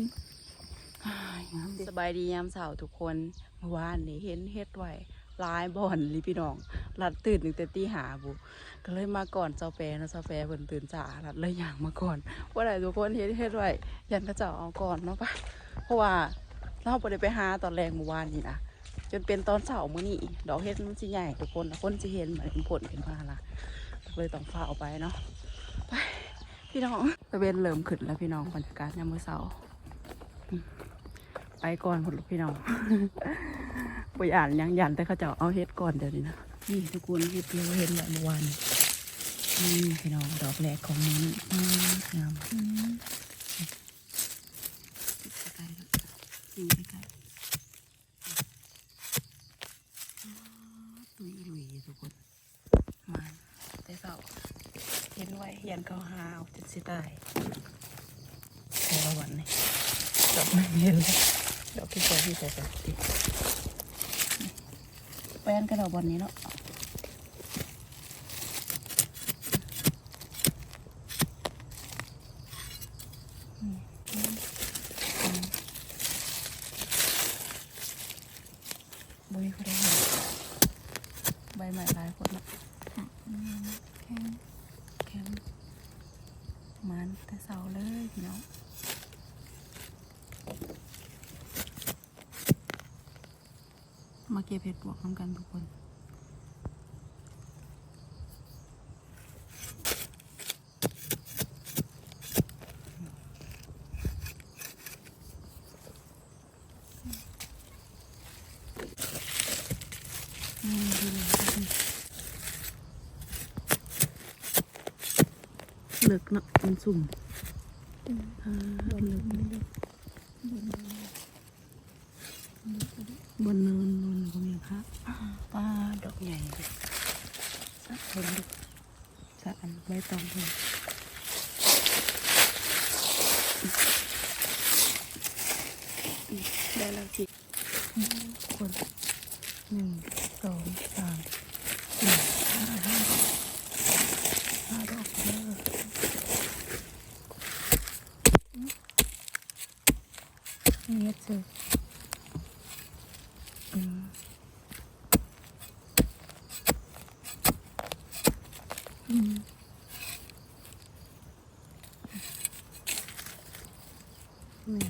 คนสบายดียามเสาร์ทุกคนเมื่อวานนี้เห็นเฮ็ดไว้ลายบ่อนลิพี่น้องหลัดตื่นตั้งแต่ตีหาบุก็เลยมาก่อนเจ้าแปรนะเจ้าแปรเพิ่นตื่นจ้าหลัดเลยอย่างมาก่อนว่าไหนทุกคนเฮ็ดเฮ็ดไว้ยันเขาเจ้าเอาก่อนเนาะปะเพราะว่าเราได้ไปหาตอนแรงเมื่อวานนี้นะจนเป็นตอนเช้ามื้อนี้ดอกเฮ็ดมันสิใหญ่ทุกคนคนสิเห็นเหมือนผลขึ้นมาละเลยต้องฝ้าเอาไปเนาะไปพี่น้องตะเวนเริ่มขึ้นแล้วพี่น้องบรรยากาศยามมื้อเช้า ไปก่อนผลลูกพี่น้องไปอ่านยังยันแต่เขาเจะเอาเฮ็ดก่อนเดี๋ยวนี้นะนี่ทุกคนเฮ็ดเดียวเห็นแบบเมื่อวานนี่พี่น้องดอกแรกของนี้อืมงามใกล้ๆแล้วยิงใกล้ๆอ๋อตุยลุยทุกคนมาแต่เสาเห็นไว้เห็นเขาหาเอาจะสิตายแต่ละวันนี่ ดอกไม่เห็นเลยดอกที่ใส่ที่ใส่ใส่ติแป้นกันดอกบอลนี้เนาะ บุยเขาได้เห็นใบใหม่หลายคนละอืมแข็งแข็งมันแต่เสาเลยพี่น้องมาเก็บเห็ดปวกน้ำกันทุกคนอืมดีเลยเลิกเนาะมันสุ่มอ่าเลิกบนเนินนนก็มีพระป้าดอกใหญ่เลย สักคนดูสักอันใบตองเลยได้แล้วสิคนหนึ่งสองสามสี่ห้าห้าห้าดอกเด้อนี่เจอมอืมแม่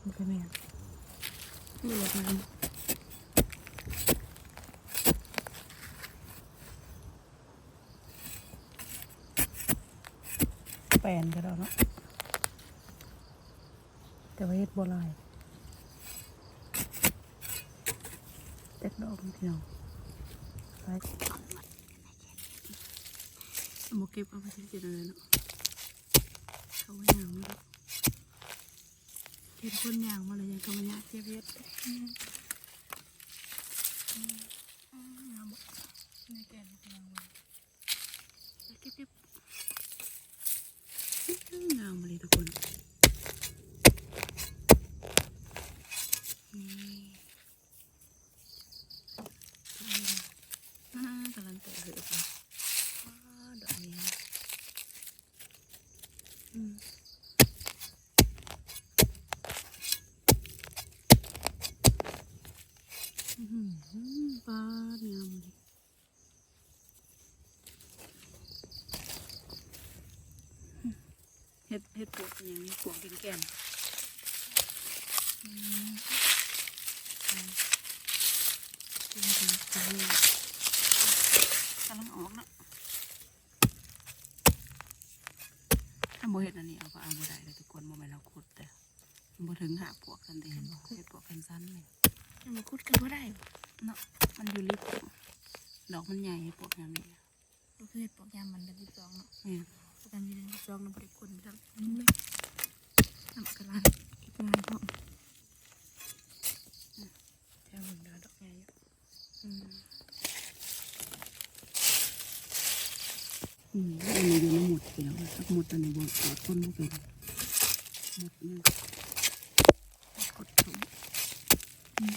มันก็แม่ไม่หลบมัน แปนก็ได้เนาะแต่ว่าเฮ็ดบ่หลายเต็กดอกพี่น้องไปหมเก็บเอาไปทิ้งๆเลยเนาะเขาไว้ยางมาแล้เห็นคนยางมาเลยยังก็ไมายากเก็บเฮ็ดอืมอืมอืมงามบ่ในแก่นพี่น้องเลยไปเก็บเก็บ งามเลยทุกคนนี่อ่ากำลังแตะเหอะเลยว้าดอกนี้อืมอื้อหือปลางามเลย เฮ็ดเฮ็ดปวก เป็นอย่างนี้ปวกกินแก่นอืมใช่จริงจริงจริงกำลังออกเนาะถ้าโมเฮ็ดอันนี้เอาก็เอาบ่ได้เลยทุกคนโมแม่นเราขุดแต่บ่ถึงหาปวกกันเด้เห็นบ่เฮ็ดปวกกันสั้นเลยมาคุดกันก็ได้เนาะมันอยู่ลิบดอกมันใหญ่ปวกอย่างนี้ก็คือเห็ดปอกยามมันเดือนที่สองเนาะแม่นประกันอยู่เดือนที่สองเราบริคนไปทั้ง นู้นเลยน้ำกระลานอีกลานห้องแถวหนึ่งดอกดอกใหญ่อยู่อืมอืมอันนี้อยู่ในหมดเดียวสักหมดอันนี้บนตัวต้นไม่เป็นหมดนี่ยดถุงอืม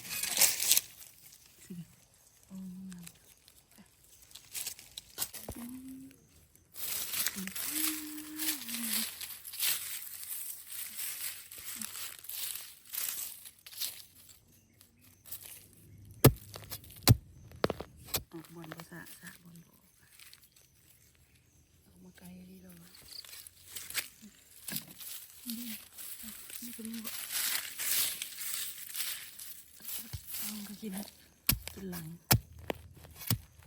สิโอ้งามอืมอืมะสะบนบอกเอามาไกลดีเลยนี่ก็มีบ่เอาก็กินนะกินหลัง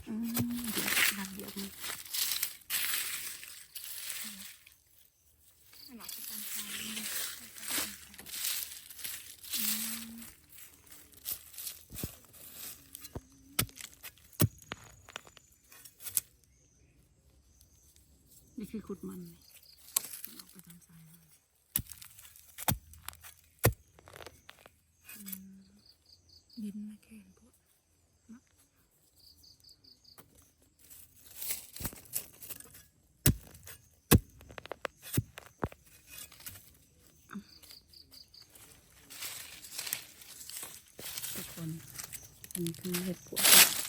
อืมเดี๋ยวนัดเดี๋ยวนี้ หนักที่ตามใจ นี่คือ ขุดมันมันออกไปทางซ้ายยินมาแค่นพวกทุกคนอันนี้คือเห็ดปวก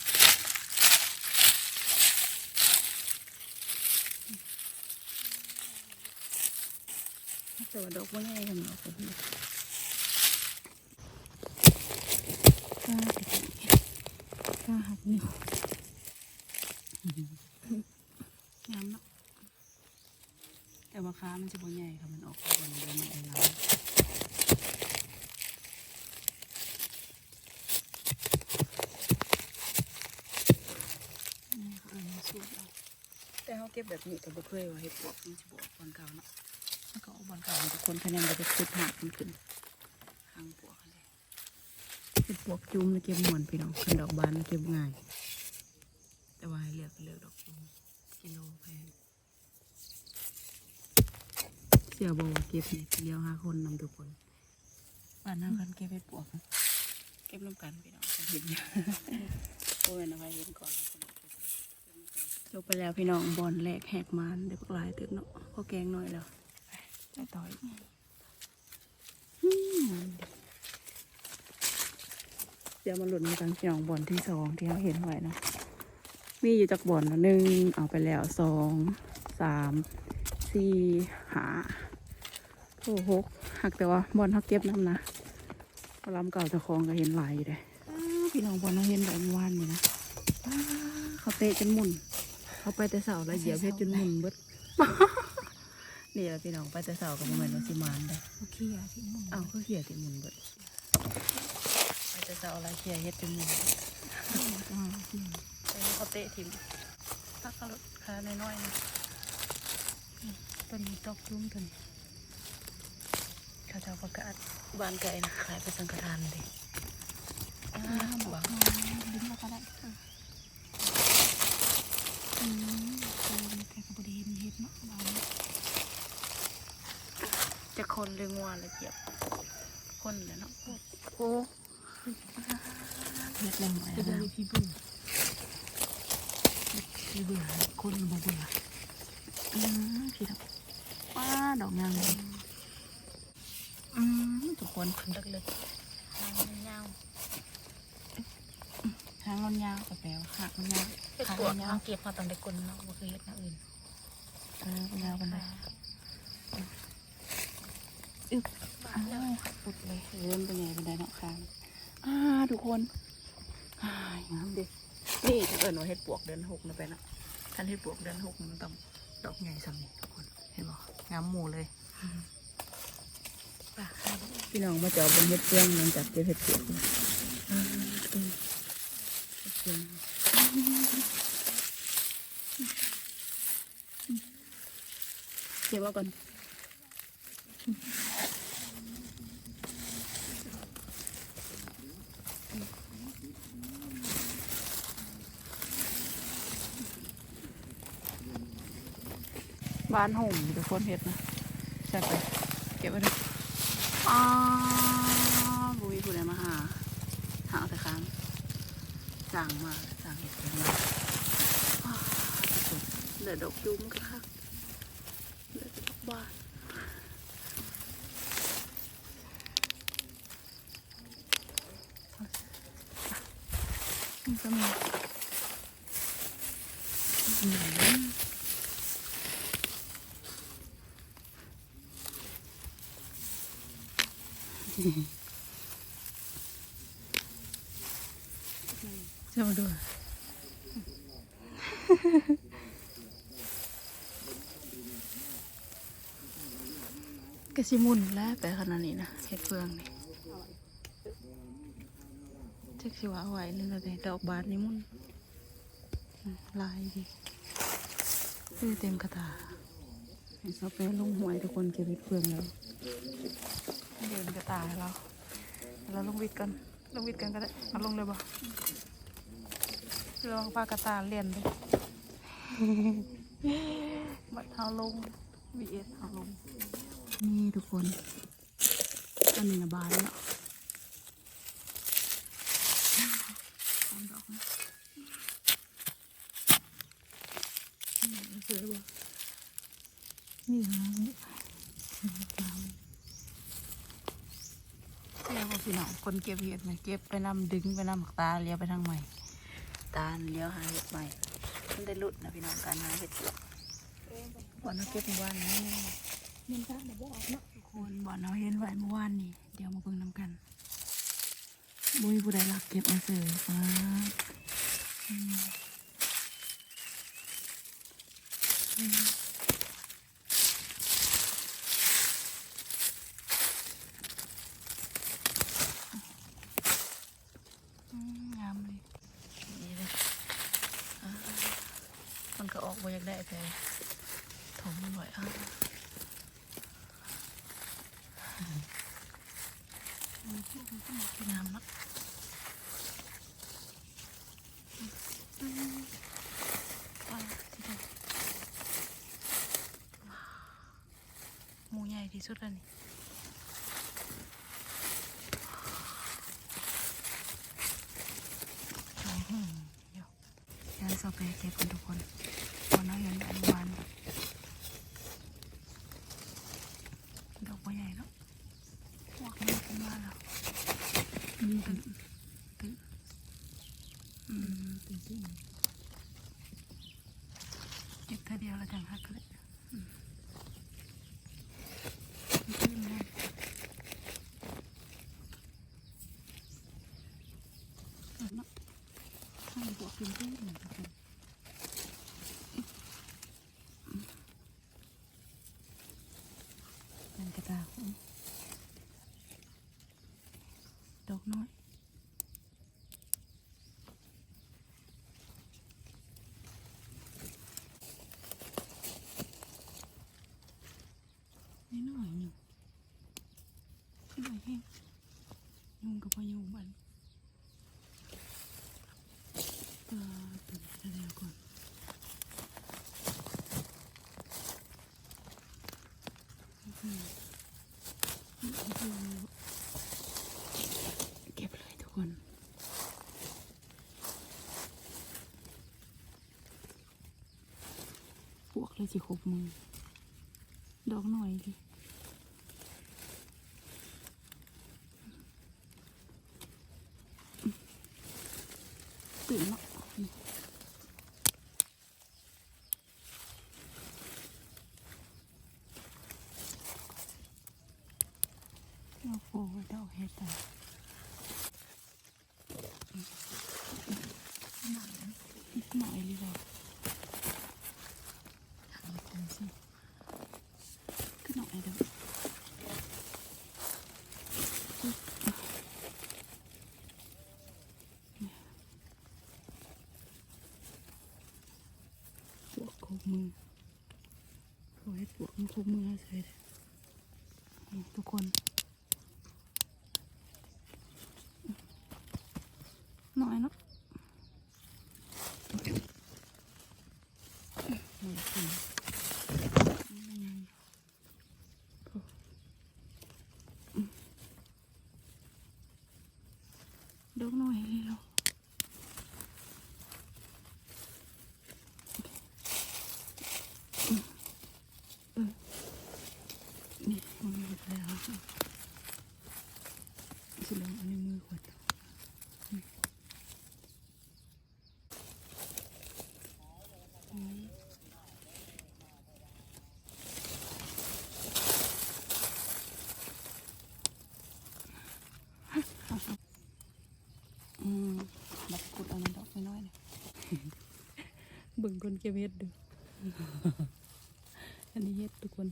แต่ว่าดอกว่าง่ายทำเนาะคนนี้ข้าติดข้าหักนิ้วงามเนาะแต่ว่าค้ามันจะบ่ใหญ่ค่ะมันออกก่อนเดี๋ยวมันไอ้เรานี่เขาเอิ้นว่าสูตรเอาแต่เขาเก็บแบบนี้ก็บ่เคยว่าเฮ็ดปวกมันสิบออกบอนเก่าเนาะ มันก็ออกบอนเก่าทุกคนคะแนนบ่ได้คุดหากมันขึ้นหางปวกอะไรเฮ็ดปวกจุ่มแล้วเก็บหมอนพี่น้องคันดอกบานมันเก็บง่าย แต่ว่าให้เลือกก็เลือกดอกจุ่มกิโลแพงเสี่ยวบอกว่าเก็บนี่เดียวห้าคนนำทุกคนบ้านน้ากันเก็บเฮ็ดปวกนะเก็บน้ำกันพี่น้องกันเห็นอยู่โอ้ยนะไปเห็นก่อนแล้วคนเอาไปใส่จบไปแล้วพี่น้องบอลแหลกแหกมันเด็กหลายตึกเนาะพอแกงหน่อยแล้ว ไปไปต่ออีกอืมเดี๋ยวมาหลุดกันพี่น้องบอลที่สองที่เราเห็นไว้นะมีอยู่จากบอลหนึ่งเอาไปแล้วสองสามสี่หาโอ้หกหักแต่ว่าบอลเขาเก็บน้ำนะพลำเก่าจะคลองก็เห็นหลายอยู่เลยพี่น้องบอลเราเห็นแบบเมื่อวานนี่นะเขาเตะจนหมุนเขาไปแต่เสาแล้วเหยียบเพชรจนหมุนเบิด นี่แหละพี่น้องไปแต่เสากับโมเมนต์วาสิมานได้โอเคอะที่มุ่งอ้าวก็เขี่ยติหมุนเบิดไปแต่เสาแล้วเขี่ยเฮ็ดจนหมุนอ่าที่ไปเขาเตะทิมพักเขาลดขาน้อยๆนะต้นนี้ตอกจุ้มต้นเขาจะเอาประกาศบ้านไก่นะขายไปสังฆทานเลยอ้าน้ำวบอกบังดินมาก็ได้อืมโอ้ยแต่ก็บริเห็นเห็ดเนาะบ้านจะ คนเลยงัวเลยเหยียบ คนเลยเนาะโอ้เล็ดแรงหน่อยจะนะบริพี่เบื่อพี่เบื่อคนบ่เบื่ออืมพี่ดอกว้าดอกงามเลยอืมทุกคนเล็กๆทางมันยาวทางมันยาวกับแปลวหักมันยาวเห็ดขาปวกมันยาเอาวเก็บมาตอนเด็กคนเนาะบ่เคยเห็ดอย่างอื่นเออมันยาวกันเลย อึบอ้าวปุดเลยเริ่มเป็นไงเป็นไดเนาะคางอ่าทุกคนอ่างามดินี่จะเอิญว่าเห็ดปวกเดือนหกนะไปเนาะท่านเห็ดปวกเดือนหกมันต้องดอกใหญ่สัมนี่ทุกคนเห็นบ่งามหมูเลยป่ะพี่น้องมาเจาะบนเห็ดเฟืองมันจากเจ็บเห็ดเฟืองนะอ่าเออเห็ดเฟืองเก็บเอาก่อน บ้านห่มทุกคนเห็ดนะใช่ไปเก็บไว้ด้วยอ๋อบุยผู้ใดมาหาหาเอาแต่ค้างสั่งมาสั่งเห็ดเพิ่นมาอ้าวทุกคนเหลือดอกจุ้มก็ค่ะเหลือแต่ดอกบานนี่ก็มี จะมาดูกระชิมุนแล้วไปขนาดนี้นะเห็ดเฟืองนี่เจ๊กสิว่าเอาไว้นี่เลยดอกบานนี่มุนลายดีคือเต็มกระตาให้ซอฟแวร์ลงหวยทุกคนเก็บเห็ดเฟืองแล้ว เดินกระตาให้เราเราลงวิดกันลงวิดกันก็ได้เอาลงเลยบ่ระวังปลากระตาเลียนเลยบัดเอาลงวีเอสเอาลง นี่ทุกคนอันนี้นะบานแล้วสามดอกนะนี่สวยบ่นี่นะนี่งามเจ้าก็ พี่น้องคนเก็บเห็ดนะเก็บไปนำดึงไปนำหมักตาเลี้ยวไปทางใหม่ ตาเลี้ยวหาเห็ดใหม่มันได้หลุดนะพี่น้องการหาเห็ดวันนี้เก็บเมื่อวานนี้มันก็แบบว่าออกเนาะคนบ่อนเราเห็นไว้เมื่อวานนี่เดี๋ยวมาเบิ่งนำกัน บุยผู้ใดรักเก็บเอาเสือฟ้าอืมอืมอืมงามเลยนี่เลยอ่า มันก็ออกมาอยากได้แต่ถมมันไว้อะงามเนาะว้าวที่ดูว้าวหมูใหญ่ที่สุดแล้วนี่อื้อหือเดี๋ยวยันสอบไปเก็บกันทุกคนตอนนั้นยันอนุบาลดอกบัว ใหญ่แล้วพวกนี้ขึ้นมาแล้วมีตึงตึงอืมตึงตึงเก็บเท่เดียวแล้วจังฮักเลยอืมตึงเลยเอาเนาะให้บวกเป็นเพื่อนหน่อยทุกคนเป็นกระตาของดอก น้อยนิดหน่อยหนึ่งนิดหน่อยแห้งยุงกับพายุบันตาตื่นจะแล้วก่อนเก็บเลยทุกคน ค่สิครบมือ ดอกหน่อยดิตื่นแล้วะเราโฟดอกเฮ็ดแต่นิดหน่อยเลยเราทำคงสิ ขึ้นหน่อยเดี๋ยวปว กมือขอให้ปวกมันคุ้มือเฉยเลยทุกคน แล้วสิลองเอาในมือขวดอืมบักกุดเอามันดอกไม่น้อยเลยบึงคนเก็บเห็ดดูอันนี้เห็ดทุกคน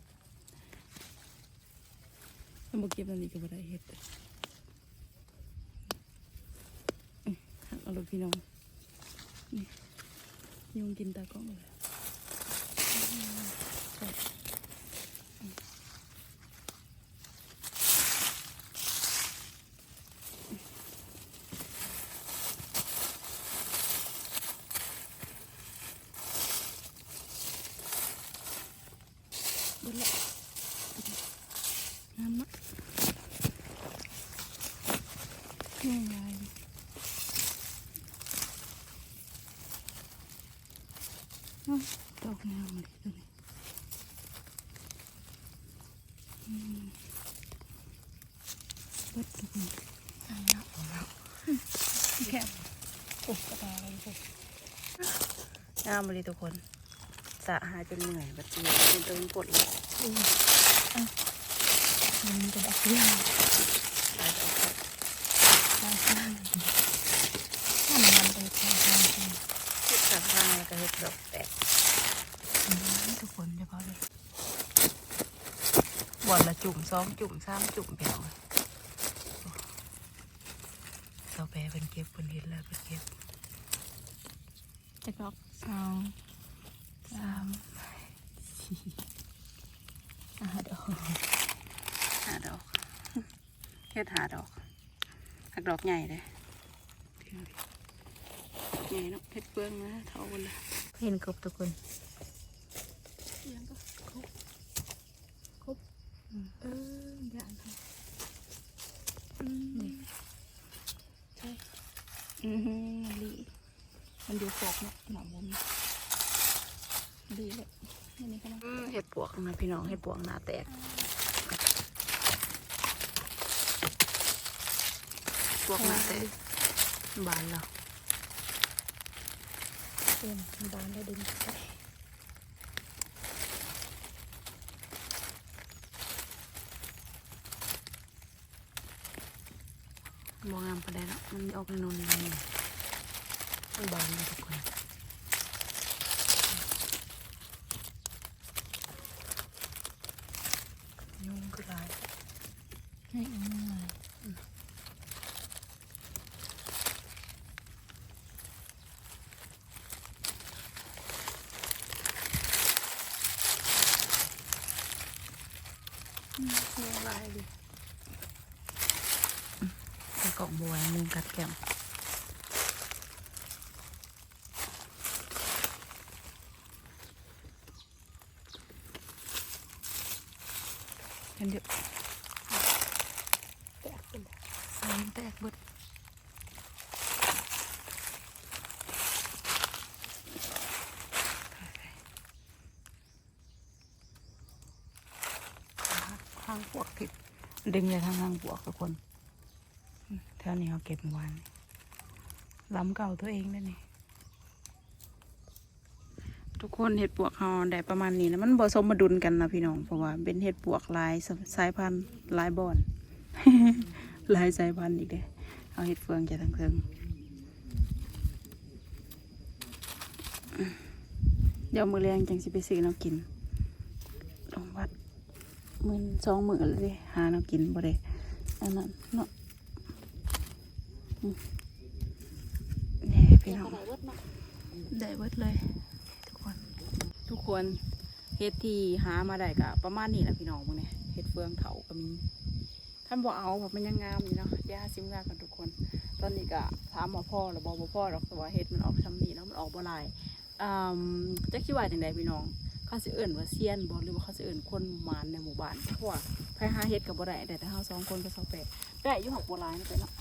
บ่เก็บอันนี้ก็บ่ได้เห็ดอื้อหักเอาลูกพี่น้องนี่ยุงกินตากล้องเลยใช่เบิดละงามมากแม่ยายอ้าวดอกงามเลยตัวนี้อืมเบิดทุกคนอันนี้เอาแล้วแค่โอ้กระตาอะไรพวก งามเลยทุกคนสะหายจนเหนื่อยแบัดนี้เป็นตัวปวดเลยมันเป็นอักเรื่องตายไปเอาครับข้างข้างถ้ามันมันไปข้างข้างเฮ็ดกับข้างแล้วก็เฮ็ดดอกแตกทุกคนเฉพาะเลยบ่อนละจุ่มสองจุ่มสามจุ่มเปียวเสาแปรเป็นเก็บเป็นเฮ็ดแล้วเป็นเก็บ จะกรอกสองสามอ่าเดี๋ยวห้าดอกเฮ็ดหาดอกหักดอกใหญ่เลยใหญ่เนาะเฮ็ดเปลืองนะเท่ากันเลยเห็นครบทุกคนยังก็ครบเอออย่าอันนี้ นี่ใช่อือหือลีมันอยู่ฟอกเนาะหนามุมดีเลย อันนี้ก็นะ อืม เห็ดปวกนะพี่น้องเห็ดปวกหน้าแตกปวกหน้าแตกบานแล้วเป็นบานได้ดึงไปบวงามประเด็นแล้วมันออกในนนนี่มันบานเลยทุกคนยุงคือลาย ให้อันนี้มา ยุงลายดิใส่ กล่องบวยมุงกัดแก้มเห็นเยอะแตกเป็นใส่แตกเบิดข้างปวกผิดดึงเลยทางข้างปวกทุกคน แถวนี้เขาเก็บเมื่อวานล้ำเก่าตัวเองได้นี่ทุกคนเห็ดปวกเขาได้ประมาณนี้นะมันผสมมาดุลกันนะพี่น้องเพราะว่าเป็นเห็ดปวกหลายสายพันธุ์หลายบอนหลายสายพันธุ์อีกเด้เอาเห็ดเฟืองจะทั้งเทิงเดี๋ยวมือแรงจังสิไปซื้อน้ำกินลงวัดมือสองมือเลยดิหาน้ำกินบ่ได้อันนั้นเนาะ นี่พี่น้องได้เบิดเลย ทุกคน ทุกคนเฮ็ดที่หามาได้กะประมาณนี้แหละพี่น้องมึงเนี่ยเฮ็ดเฟืองเถาก็มี ท่านบอกเอาเพราะมันยังงามอยู่เนาะย่าซิมงานกันทุกคน ตอนนี้ก็ถามหมอพ่อหรือบอกบ่พ่อหรอกแต่ว่าเฮ็ดมันออกทำนี่แล้วมันออกบ่หลายอ่าจะคิดว่าจังไดพี่น้องเขาสิเอิ่นว่าเซียนบ่หรือว่าเขาสิเอิ่นคนหมานในหมู่บ้านเพราะว่าไปหาเฮ็ดกับบ่ได้แต่ถ้าเฮาสองคนก็สองแปดได้อยู่หักบ่หลายนี่ไปเนาะ